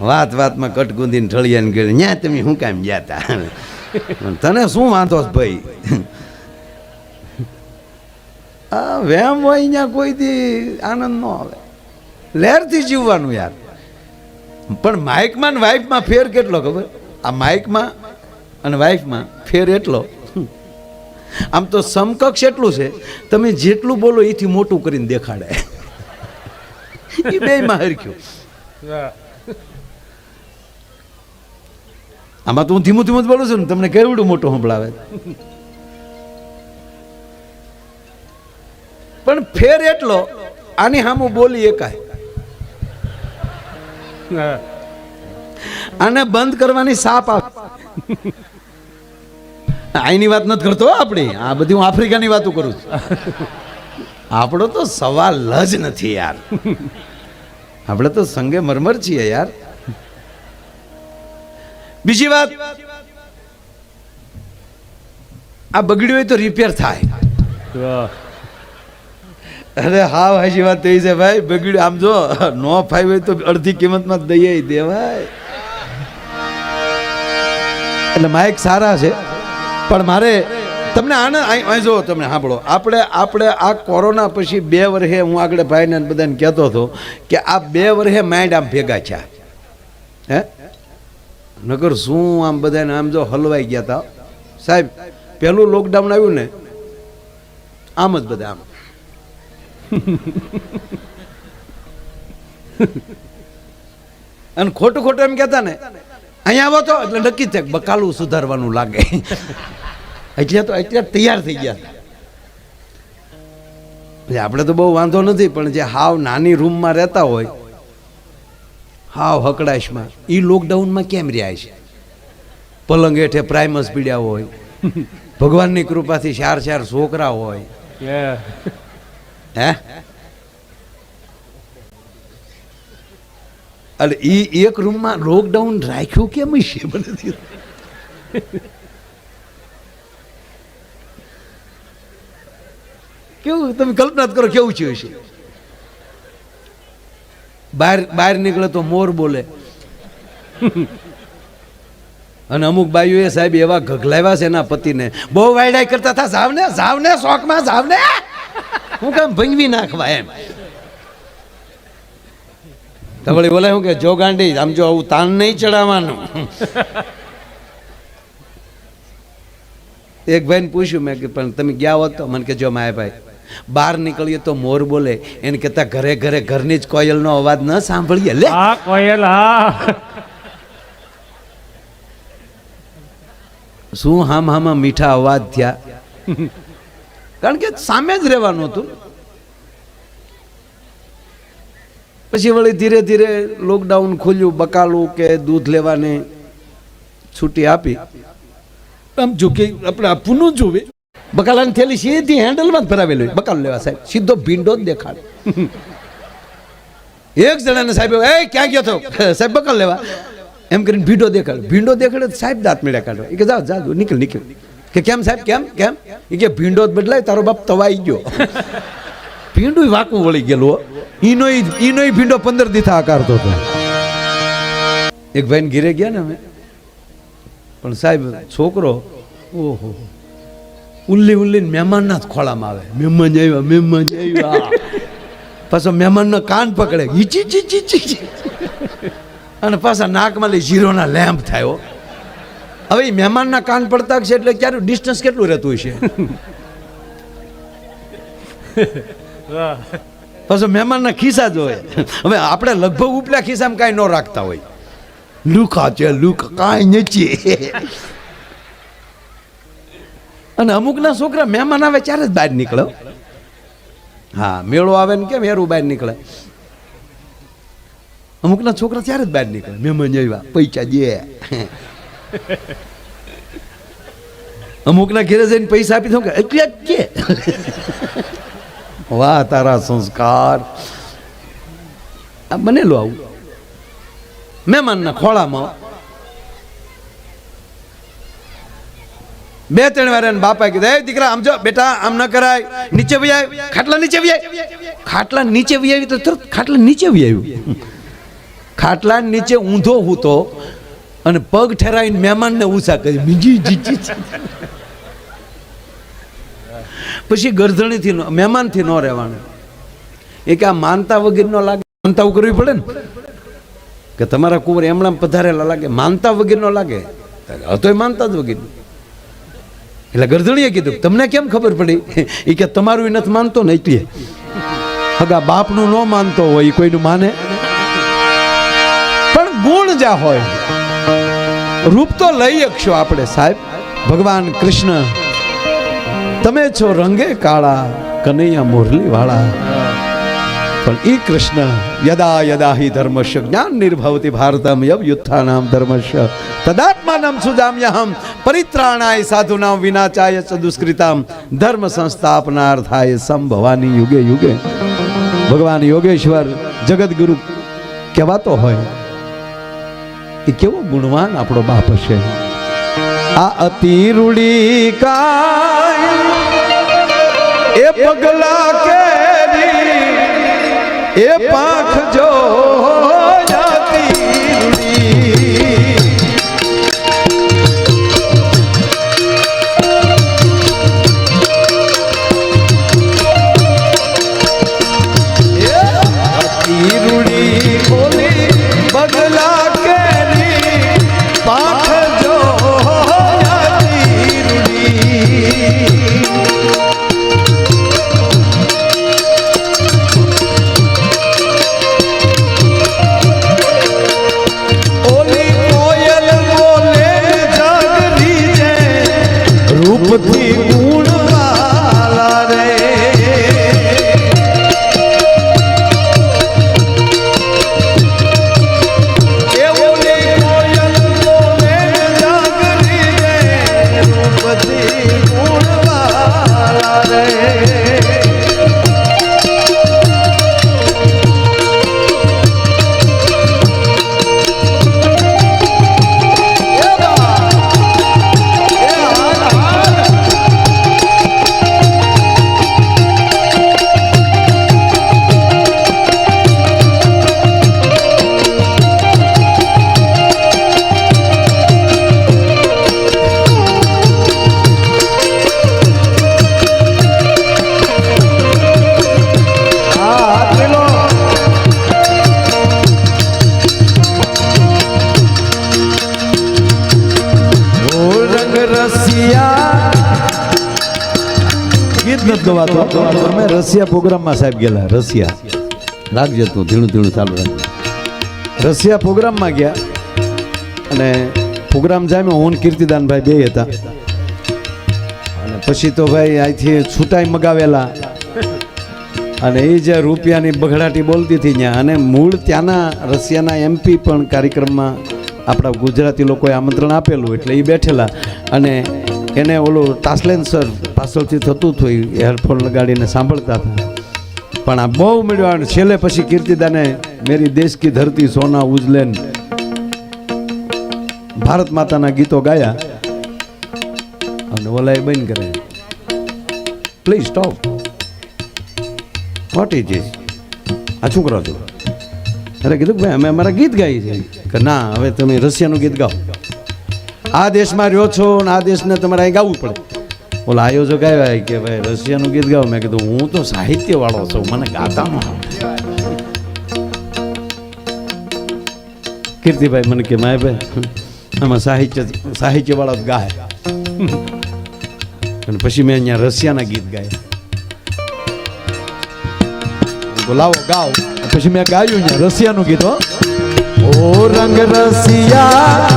વાત વાતમાં કટકુંદીને ઠળિયાને ગયો ન્યા તમે શું કામ ગયા હતા તને શું વાંધો ભાઈ? આ વેમ હોય અહીંયા કોઈથી આનંદ ન આવે. લહેરથી જીવવાનું યાર. પણ માઇકમાં ને વાઇફમાં ફેર કેટલો ખબર? આ માઇકમાં અને વાઇફમાં ફેર એટલો. આમ તો સમકક્ષ એટલું છે, તમે જેટલું બોલો એથી મોટું કરીને દેખાડે. એ બે માં હરખ્યું આમાં તો હું ધીમું ધીમું જ બોલું છું ને, તમને કેવડું મોટું સંભળાવે પણ ફેર એટલો, આની સામું બોલી એકાય. આને બંધ કરવાની સાપ આપ આઈની વાત નથી કરતો હો આપણી, આ બધી હું આફ્રિકાની વાતો કરું છું. આપણો તો સવાલ જ નથી યાર. આપણે તો સંગે મરમર છીએ યાર. બીજી વાત આ બગડ્યું હોય તો રિપેર થાય. અરે હા હાજી વાત થઈ છે ભાઈ બગડ્યું આમ જો નો ફાઈવ હોય તો અડધી કિંમતમાં જ દઈએ દેવાય એટલે માઇક સારા છે પણ મારે તમને આને અહીં જો તમને સાંભળો આપણે આપણે આ કોરોના પછી બે વર્ષે હું આગળ ભાઈને બધાને કહેતો હતો કે આ બે વર્ષે માઇન્ડ આમ ભેગા છે હે? નગર શું આમ બધાને આમ જો હલવાઈ ગયા હતા સાહેબ, પહેલું લોકડાઉન આવ્યું ને, આમ જ બધા આમ. અને ખોટું ખોટું એમ કહેતા ને, અહીંયા આવો તો. એટલે નક્કી થાય બકાલું સુધારવાનું લાગે. એટલે તો અત્યારે તૈયાર થઈ ગયા. આપણે તો બહુ વાંધો નથી, પણ જે હાવ નાની રૂમમાં રહેતા હોય હાવ હકડાશમાં. એ લોકડાઉનમાં કેમ રહ્યા છે? પલંગ હેઠે પ્રાઇમસ પીડ્યા હોય ભગવાનની કૃપાથી ચાર ચાર છોકરા હોય. હે? એટલે એ એક રૂમમાં લોકડાઉન રાખ્યું કેમ છે મને કેવું? તમે કલ્પના કરો કેવું છે બહાર બહાર નીકળે તો મોર બોલે. અને અમુક બાઈઓએ સાહેબ એવા ઘઘલાવ્યા છે એના પતિને, બહુ વાયડાઈ કરતા હતા જાવને જાવને, શોખમાં જાવને. હું કામ ભંગવી નાખવા એમ. તો વળી બોલે હું કે, જો ગાંડી, આમ જો આવું તાન નહીં ચડાવવાનું. એક ભાઈને પૂછ્યું મેં કે, પણ તમે ગયા હોત તો? મને કે, જો માય ભાઈ બહાર નીકળીએ તો મોર બોલે. એને કહેતા ઘરે ઘરે ઘરની જ કોયલનો અવાજ ન સાંભળીએ લે. હા કોયલ હા. શું હામ હામાં મીઠા અવાજ થયા? કારણ કે સામે જ રહેવાનું હતું. પછી વળી ધીરે ધીરે લોકડાઉન ખુલ્યું બકાલું કે દૂધ લેવાને છૂટી આપી. આમ જોકે આપણે આપવું ન જોવે બકાલાની થેલી સીધી હેન્ડલમાં જ ભરાવેલી હોય. બકાલું લેવા સાહેબ. સીધો ભીંડો જ દેખાડે. એક જણાને સાહેબ એ, ક્યાં ગયો તો? સાહેબ, બકાલ લેવા. એમ કરીને ભીંડો દેખાડ. ભીંડો દેખાડે સાહેબ દાંત મેળ્યા કાઢો. એ કે, જાઓ જાઓ નીકળ નીકળ. કે, કેમ સાહેબ, કેમ કેમ? એ કે, ભીંડો જ બદલાય, તારો બાપ તવાઈ ગયો. ભીંડું વાકું વળી ગયેલું. ઈનો ઈનો ભીંડો પંદર દીથા આકારતો હતો. એક ભાઈને ઘીરે ગયા ને અમે. પણ સાહેબ, છોકરો, ઓહો ઉલ્લી ઉલ્લીને મહેમાનના જ ખોળામાં આવે. મહેમાન આવ્યા મહેમાન આવ્યા. પાછો મહેમાનનો કાન પકડે. ઈચી ચી ચી ચી ચી. અને પાછા નાકમાં લઈ જીરોના લેમ્પ થાય હવે મહેમાનના કાન પડતા છે એટલે ક્યારે ડિસ્ટન્સ કેટલું રહેતું છે પાછો મહેમાનના ખિસ્સા જ હોય. હવે આપણે લગભગ ઉપલા ખિસ્સામાં કાંઈ ન રાખતા હોય. લુકા છે લુક કાંઈ નથી. અને અમુકના છોકરા મહેમાન આવે ત્યારે જ બહાર નીકળે હા. મેળો આવે ને કેમ હેરું બહાર નીકળે. અમુકના છોકરા ત્યારે જ બહાર નીકળે. મહેમાન આવ્યા, પૈસા દે. અમુકના ઘેરે જઈને પૈસા આપી દઉં કે એટલે જ કે. વાહ, તારા સંસ્કાર. આ બનેલું આવું. મહેમાનના ખોળામાં બે ત્રણ વાર એને બાપા કીધું, એ દીકરા, આમ જો, બેટા, આમ ન કરાય. નીચે વી આવ ખાટલા નીચે વી આવ ખાટલા નીચે વી આવી તો તરત ખાટલા નીચે વી આવ્યું ખાટલા નીચે ઊંધો હૂતો અને પગ ઠેરાઈને મહેમાનને ઉષા કરી. બીજી જીજી પછી ગરધણીથી મહેમાનથી ન રહેવાનું. એ કે આ માનતા વગેરેનો લાગે, માનતા કરવી પડે ને? કે તમારા કુંવર એમણામ પધારેલા લાગે, માનતા વગેરેનો લાગે? હતોય માનતા જ વગર. એટલે ગરધણીએ કીધું, તમને કેમ ખબર પડી? એ કે, તમારું નથી માનતો ને એટલે. હગા, બાપનું ન માનતો હોય એ કોઈનું માને? પણ ગુણ જા હોય, રૂપ તો લઈ શકશો આપણે, સાહેબ. ભગવાન કૃષ્ણ, તમે છો રંગે કાળા, કનૈયા મુરલી વાળા પણ એ કૃષ્ણ યદા યદા હિ ધર્મશ જ્ઞાન નિર્ભવતી ભારતમ યવ ધર્મસ્ય. તદાત્માનમ સુજામ્યહમ પરિત્રાણાય સાધુનામ વિનાચાય ચ દુષ્કૃતામ, ધર્મ સંસ્થાપનાર્થાય સંભવાની યુગે યુગે. ભગવાન યોગેશ્વર જગદગુરુ કહેવાતો હોય, એ કેવો ગુણવાન આપણો બાપ હશે. આ અતિ રૂડી કાય, એ પગલા કેરી એ પાંખ જો ગવાતો અમે રશિયા પ્રોગ્રામમાં સાહેબ ગયેલા રશિયા. રાખજે તું ધીણું ધીણું ચાલુ રાખ રશિયા પ્રોગ્રામમાં ગયા અને પ્રોગ્રામ જાય હું કીર્તિદાનભાઈ બે હતા. અને પછી તો ભાઈ અહીંથી છૂટાઈ મગાવેલા. અને એ જે રૂપિયાની બઘડાટી બોલતી હતી ત્યાં અને મૂળ ત્યાંના રશિયાના એમપી પણ કાર્યક્રમમાં આપણા ગુજરાતી લોકોએ આમંત્રણ આપેલું એટલે એ બેઠેલા. અને એને ઓલું ટાસલેન્સર પાછળથી થતું હતું હેડફોન લગાડીને સાંભળતા હતા. પણ આ બહુ મળ્યો, અને છેલ્લે પછી કીર્તિદાને મેરી દેશ કી ધરતી સોના ઉજલેન ભારત માતાના ગીતો ગાયા. અને ઓલા બંધ કરે please stop what is is આ શું કરો છો. અરે કીધું ભાઈ, અમે અમારા ગીત ગાઈએ છીએ. કે ના, હવે તમે રશિયાનું ગીત ગાઓ. આ દેશમાં રહ્યો છો ને આ દેશને તમારે અહીં ગાવું પડે. ઓલા આયોજક આવ્યા કે ભાઈ રશિયાનું ગીત ગાવ મેં કીધું, હું તો સાહિત્ય વાળો છું, મને ગાતા ન કીર્તિભાઈ મને કે, માય ભાઈ, આમાં સાહિત્ય સાહિત્ય વાળો જ ગાય. અને પછી મેં અહીંયા રશિયાના ગીત ગાયા. બોલાવો લાવો, ગાઓ. પછી મેં ગાયું રશિયાનું ગીત, હો. રંગ રસિયા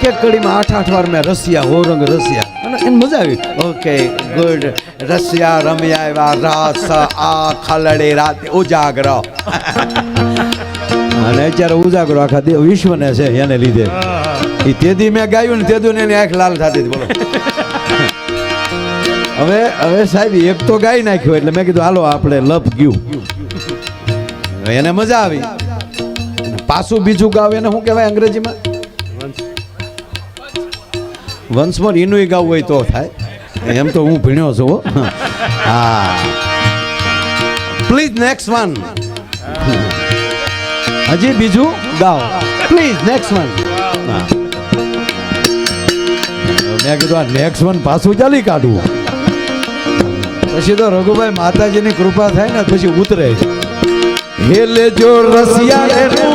એક એક કડીમાં આઠ આઠ વાર મેં રસિયા હો રંગ રસિયા. અને એને મજા આવી. Okay, good. રસિયા રમ્યા એવા રાસ, આ ખલડે રાતે ઉજાગરો. અને અત્યારે ઉજાગરો આખા દેવ વિશ્વને છે એને લીધે. એ તેથી મેં ગાયું ને તેથી એની આંખ લાલ થતી બોલો. હવે હવે સાહેબ એક તો ગાઈ નાખ્યો એટલે મેં કીધું, હાલો, આપણે લપ ગયું. એને મજા આવી. પાછું બીજું ગાવ એને શું કહેવાય અંગ્રેજીમાં? વન્સ મોર એનું ગાવું હોય તો થાય એમ તો હું ભીણ્યો છું હા પ્લીઝ નેક્સ્ટ વન હજી બીજું ગાઓ પ્લીઝ નેક્સ્ટ વન મેં કીધું, આ નેક્સ્ટ વન પાછું ચાલી કાઢવું પછી તો રઘુભાઈ માતાજીની કૃપા થાય ને, પછી ઉતરે. હે લેજો રસિયા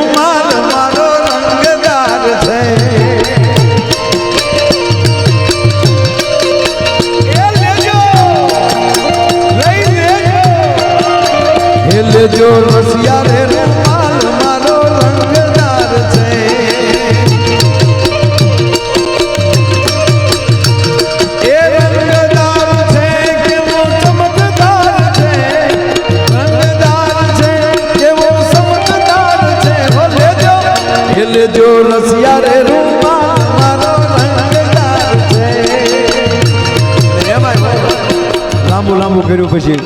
લાંબુ લાંબુ કર્યું પછી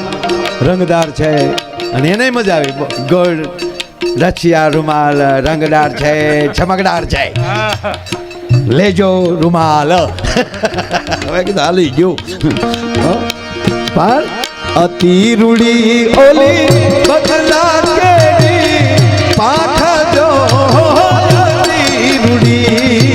રંગદાર છે અને એને મજા આવી. ગોળ રચિયા રૂમાલ રંગદાર છે ચમકદાર છે. લેજો રૂમાલ. હવે કીધું હાલી ગયું. પણ અતિ રૂડી ઓલી બખલા કેડી. પાઠ જો રૂડી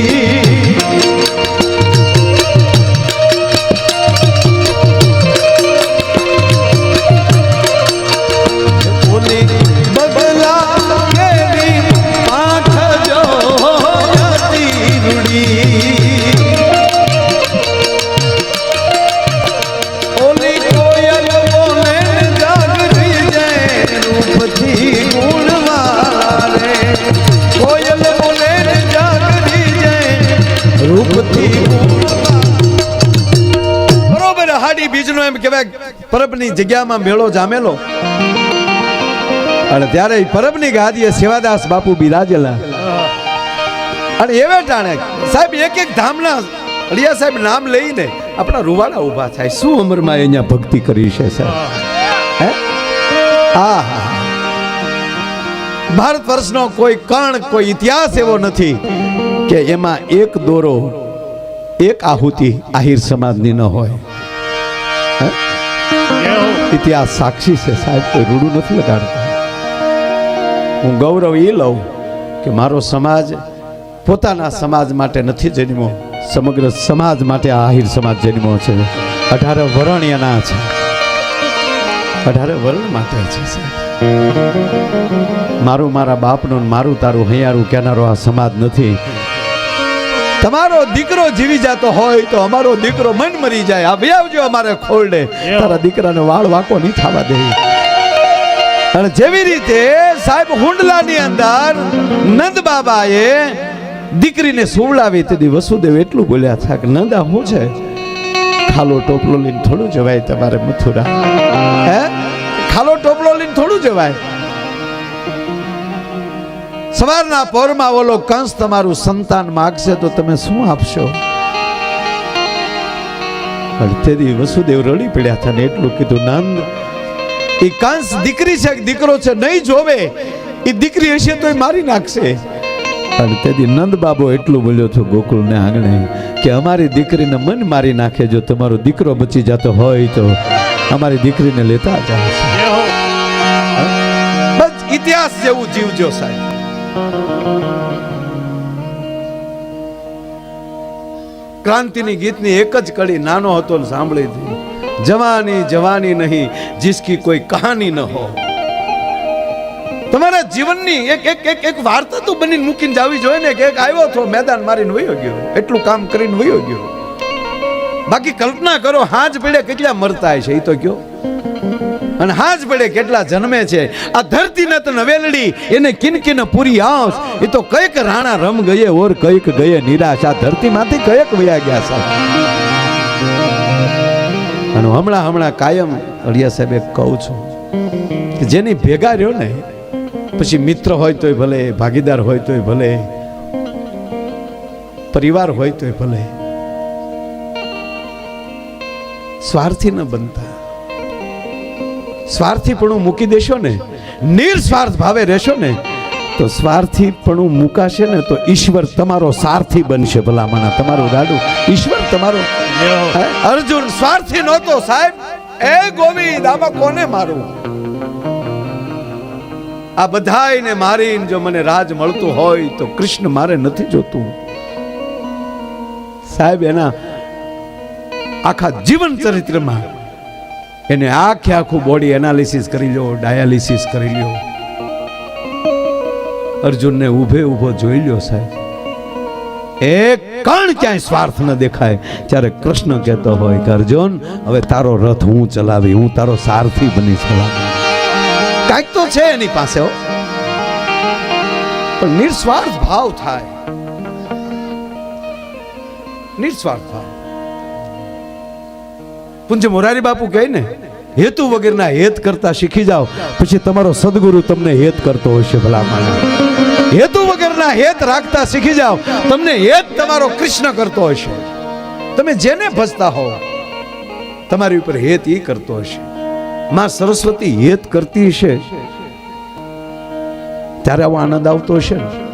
એમ કહેવાય, પરબની જગ્યામાં મેળો જામેલો. અને ત્યારે પરબની ગાદીએ સેવાદાસ બાપુ બિરાજેલા અને એવે ટાણે, સાહેબ, એક એક ધામના અડિયા સાહેબ નામ લઈને આપણા રૂવાડા ઊભા થાય. શું અમરમાં અહીંયા ભક્તિ કરી છે, સાહેબ? હે? આ ભારત વર્ષનો કોઈ કણ, કોઈ ઇતિહાસ એવો નથી કે એમાં એક દોરો, એક આહુતિ આહિર સમાજની ન હોય. હે? ઇતિહાસ સાક્ષી છે સાહેબ કોઈ રૂડું નથી લગાડતા. હું ગૌરવ એ લઉં કે મારો સમાજ પોતાના સમાજ માટે નથી જન્મો સમગ્ર સમાજ માટે આ આહિર સમાજ જન્મો છે. અઢારે વરણ એના છે. અઢારે વરણ માટે છે મારું મારા બાપનું મારું તારું હૈયારું કહેનારો આ સમાજ નથી. તમારો દીકરો જીવી જતો હોય તો અમારો દીકરો મન મરી જાય. આ આવજો અમારે ખોરડે તારા દીકરાને વાળ વાકો નહીં થવા દે. અને જેવી રીતે સાહેબ હુંડલાની અંદર નંદ બાબાએ દીકરીને સુવડાવી તેથી વસુદેવ એટલું બોલ્યા હતા કે નંદા હું છે? ખાલો ટોપલો લઈને થોડું જવાય તમારે મથુરા. હે? ખાલો ટોપલો લઈને થોડું જવાય? સવારના પોરમાં ઓલો કંસ તમારું સંતાન માગશે તો તમે શું આપશો? પણ તેથી વસુદેવ રડી પડ્યા હતા ને એટલું કીધું નંદ એ કંસ દીકરી છે દીકરો છે નહીં જોવે. એ દીકરી હશે તો એ મારી નાખશે. અને તેથી નંદ બાબો એટલું બોલ્યો છો ગોકુળને આંગણે કે અમારી દીકરીને મન મારી નાખે જો તમારો દીકરો બચી જતો હોય તો અમારી દીકરીને લેતા બસ ઇતિહાસ જેવું જીવજો સાહેબ. ક્રાંતિની ગીતની એક જ કડી નાનો હતો સાંભળી હતી. જવાની જવાની નહીં, જિસકી કોઈ કહાની ન હો. તમારા જીવનની એક એક એક એક વાર્તા તો બની મૂકીને જાવી જોઈએ ને કે એક આવ્યો હતો મેદાન મારીને વયો ગયો. એટલું કામ કરીને વયો ગયો. બાકી કલ્પના કરો, હાજ પીડે કેટલા મરતા છે એ તો કયો. અને હાજ પડે કેટલા જન્મે છે. આ ધરતી નત નવેલડી એને કિન પૂરી આવશ એ તો કંઈક રાણા રમ ગયે ઓર કંઈક ગયે નિરાશ. આ ધરતીમાંથી કંઈક વયા ગયા સાહેબ અને હમણાં હમણાં કાયમ અળિયા સાહેબ કહું છું કે જેની ભેગા રહ્યો ને, પછી મિત્ર હોય તોય ભલે, ભાગીદાર હોય તોય ભલે, પરિવાર હોય તોય ભલે, સ્વાર્થી ન બનતા. સ્વાર્થીપણું મૂકી દેશો ને નિર્સ્વાર્થ ભાવે રહેશો ને તો સ્વાર્થીપણું મુકાશે ને તો ઈશ્વર તમારો સારથી બનશે ભલામણા. તમારું રાડું ઈશ્વર તમારો. અર્જુન સ્વાર્થી નહોતો સાહેબ. એ ગોવિંદ આમાં કોને મારું? આ બધાયને મારીને જો મને રાજ મળતું હોય તો કૃષ્ણ મારે નથી જોતું. સાહેબ એના આખા જીવન ચરિત્રમાં એને આખે આખું બોડી એનાલિસિસ કરી લો ડાયાલિસિસ કરી લ્યો. અર્જુનને ઊભે ઊભો જોઈ લ્યો સાહેબ. એક કણ ક્યાંય સ્વાર્થ ન દેખાય. ત્યારે કૃષ્ણ કહેતો હોય કે, અર્જુન, હવે તારો રથ હું ચલાવી, હું તારો સારથી બની ચલાવી. કાંઈક તો છે એની પાસે. પણ નિસ્વાર્થ ભાવ થાય. નિસ્વાર્થ ભાવ. પૂજ્ય મોરારી બાપુ કહે ને, હેતુ વગેરેના હેત કરતા શીખી જાઓ, પછી તમારો સદગુરુ તમને હેત કરતો હશે ભલામણ. હેતુ વગરના હેત રાખતા શીખી જાઓ, તમને હેત તમારો કૃષ્ણ કરતો હશે. તમે જેને ભજતા હો, તમારી ઉપર હેત એ કરતો હશે. માં સરસ્વતી હેત કરતી હશે. ત્યારે આવો આનંદ આવતો હશે ને?